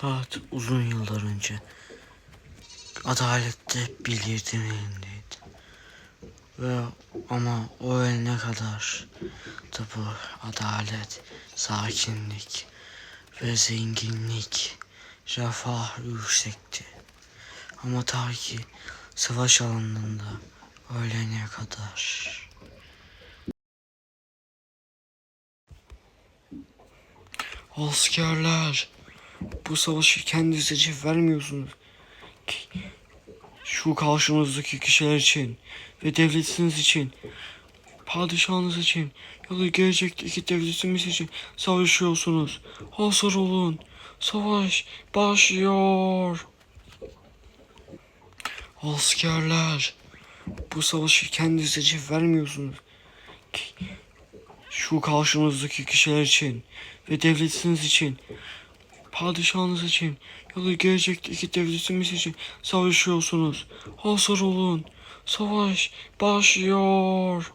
Fakat uzun yıllar önce adalet de bir yiğidin elindeydi. Ve ama o ölene kadar da bu adalet, sakinlik ve zenginlik, refah yüksekti. Ama ta ki savaş alanında ölene kadar. Askerler, bu savaşı kendinize için vermiyorsunuz. Şu karşınızdaki kişiler için ve devletiniz için, padişahınız için ya da gelecekteki devletimiz için savaşıyorsunuz. Hazır olun. Savaş başlıyor. Askerler, bu savaşı kendinize için vermiyorsunuz. Şu karşınızdaki kişiler için ve devletiniz için, padişahınız için ya da gelecekteki devletimiz için savaşıyorsunuz. Hazır olun. Savaş başlıyor.